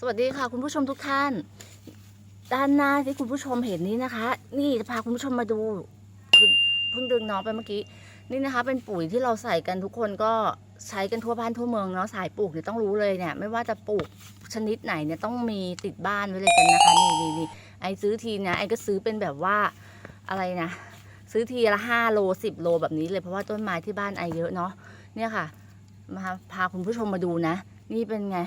สวัสดีค่ะ คุณผู้ชมทุกท่าน ด้านหน้าที่คุณผู้ชมเห็นนี้นะคะ นี่จะพาคุณผู้ชมมาดูเพิ่งดึงน้องไปเมื่อกี้นี่นะคะ เป็นปุ๋ยที่เราใส่กันทุกคนก็ใช้กันทั่วบ้านทั่วเมืองเนาะสายปลูกเนี่ยต้องรู้เลยเนี่ย ไม่ว่าจะปลูกชนิดไหนเนี่ยต้องมีติดบ้านไว้เลยกันนะคะนี่นี่นี่ไอซื้อทีนะไอก็ซื้อเป็นแบบว่าอะไรนะ ซื้อทีละห้าโลสิบโลแบบนี้เลยเพราะว่าต้นไม้ที่บ้านไอเยอะเนาะเนี่ยค่ะมาพาคุณผู้ชมมาดูนะ นี่เป็นไง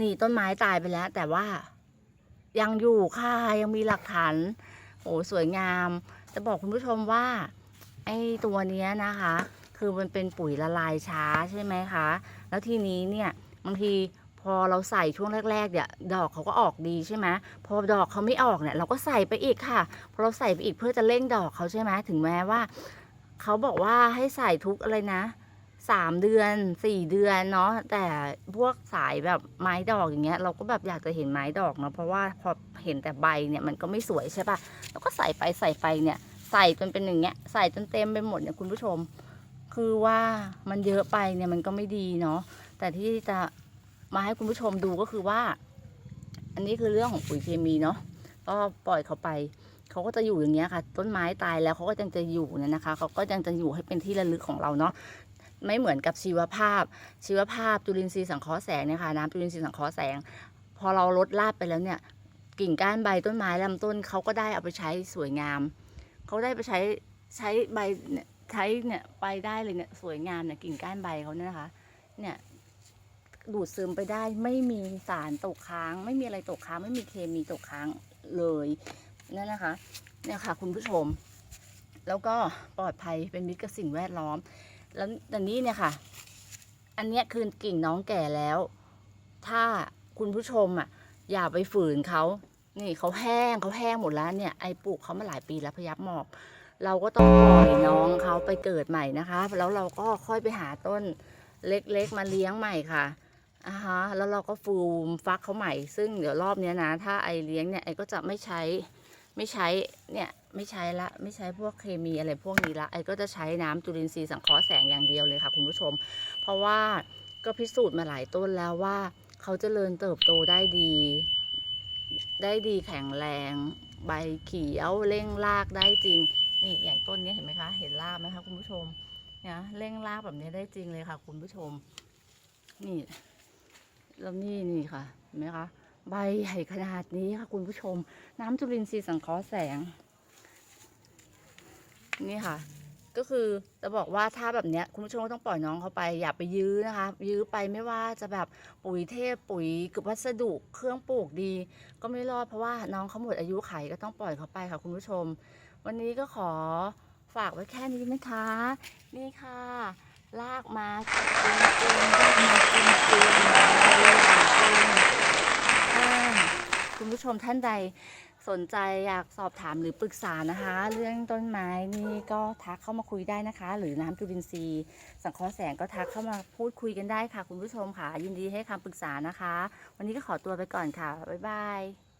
นี่ต้นไม้ตายไปแล้ว แต่ว่ายังอยู่ค่ะ ยังมีหลักฐานโอ้สวยงาม จะบอกคุณผู้ชมว่า ไอ้ตัวเนี้ยนะคะ คือมันเป็นปุ๋ยละลายช้าใช่ไหมคะ แล้วทีนี้เนี่ยบางทีพอเราใส่ช่วงแรกๆเนี่ยดอกเขาก็ออกดีใช่ไหมพอดอกเขาไม่ออกเนี่ยเราก็ใส่ไปอีกค่ะพอเราใส่ไปอีกเพื่อจะเร่งดอกเขาใช่ไหมถึงแม้ว่า เขาบอกว่าให้ใส่ทุกอะไรนะ สามเดือนสี่เดือนเนาะแต่พวกสายแบบไม้ดอกอย่างเงี้ย เราก็แบบอยากจะเห็นไม้ดอกเนาะเพราะว่าพอเห็นแต่ใบเนี่ยมันก็ไม่สวยใช่ปะแล้วก็ใส่ไปใส่ไปเนี่ย ใส่จนเป็นอย่างเงี้ยใส่จนเต็มไปหมดเนี่ยคุณผู้ชม คือว่ามันเยอะไปเนี่ยมันก็ไม่ดีเนาะแต่ที่จะมาให้คุณผู้ชมดูก็คือว่า อันนี้คือเรื่องของปุ๋ยเคมีเนาะก็ปล่อยเขาไปเขาก็จะอยู่อย่างเงี้ยค่ะ ต้นไม้ตายแล้วเขาก็ยังจะอยู่เนี่ยนะคะเขาก็ยังจะอยู่ให้เป็นที่ระลึกของเราเนาะ ไม่เหมือนกับชีวภาพ ชีวภาพจุลินทรีย์สังเคราะห์แสงเนี่ยค่ะน้ำจุลินทรีย์สังเคราะห์แสง พอเราลดลาดไปแล้วเนี่ยกิ่งก้านใบต้นไม้ลำต้นเขาก็ได้เอาไปใช้สวยงามเขาได้ไปใช้ใช้ใบเนี่ยใช้เนี่ยไปได้เลยเนี่ยสวยงามเนี่ยกิ่งก้านใบเขาเนี่ยนะคะเนี่ยดูดซึมไปได้ไม่มีสารตกค้าง ไม่มีอะไรตกค้าง ไม่มีเคมีตกค้างเลยนั่นนะคะเนี่ยค่ะคุณผู้ชม แล้วก็ปลอดภัยเป็นมิตรกับสิ่งแวดล้อม แล้วแต่นี้เนี่ยค่ะ อันเนี้ยคือกิ่งน้องแก่แล้ว ถ้าคุณผู้ชมอะ อย่าไปฝืนเขา นี่เขาแห้งเขาแห้งหมดแล้วเนี่ยไอปลูกเขามาหลายปีแล้วพยับหมอบเราก็ต้องปล่อยน้องเขาไปเกิดใหม่นะคะ แล้วเราก็ค่อยไปหาต้นเล็กๆมาเลี้ยงใหม่ค่ะอ่าฮะแล้วเราก็ฟูมฟักเขาใหม่ ซึ่งเดี๋ยวรอบเนี้ยนะ ถ้าไอเลี้ยงเนี่ยไอก็จะไม่ใช้ ไม่ใช้เนี่ยไม่ใช้ละไม่ใช้พวกเคมีอะไรพวกนี้ละไอ้ก็จะใช้น้ำจุลินทรีย์สังเคราะห์แสงอย่างเดียวเลยค่ะคุณผู้ชม เพราะว่าก็พิสูจน์มาหลายต้นแล้วว่าเขาจเจริญเติบโตได้ดี ได้ดีแข็งแรงใบเขียวเร่งรากได้จริงนี่อย่างต้นนี้เห็นไหมคะเห็นรากไหมคะคุณผู้ชมเนี่ยเร่งรากแบบนี้ได้จริงเลยค่ะ คุณผู้ชม นี่แล้วนี่นี่ค่ะเห็นไหมคะ ใบใหญ่ขนาดนี้ค่ะคุณผู้ชม น้ำจุลินทรีย์สังเคราะห์แสง นี่ค่ะ ก็คือจะบอกว่าถ้าแบบเนี้ยคุณผู้ชมก็ต้องปล่อยน้องเขาไปอย่าไปยื้อนะคะ ยื้อไปไม่ว่าจะแบบปุ๋ยเทพปุ๋ยกับวัสดุเครื่องปลูกดี ก็ไม่รอดเพราะว่าน้องเขาหมดอายุไขก็ต้องปล่อยเขาไปค่ะคุณผู้ชม วันนี้ก็ขอฝากไว้แค่นี้นะคะ นี่ค่ะ ลากมาจริงๆลากมาจริงๆเลยจริงๆอ่าคุณผู้ ชมท่านใดสนใจอยากสอบถามหรือปรึกษานะคะ เรื่องต้นไม้นี่ก็ทักเข้ามาคุยได้นะคะ หรือน้ำจุลินทรีย์ สังเคราะห์แสงก็ทักเข้ามาพูดคุยกันได้ค่ะ คุณผู้ชมค่ะ ยินดีให้คำปรึกษานะคะ วันนี้ก็ขอตัวไปก่อนค่ะ บ๊ายบาย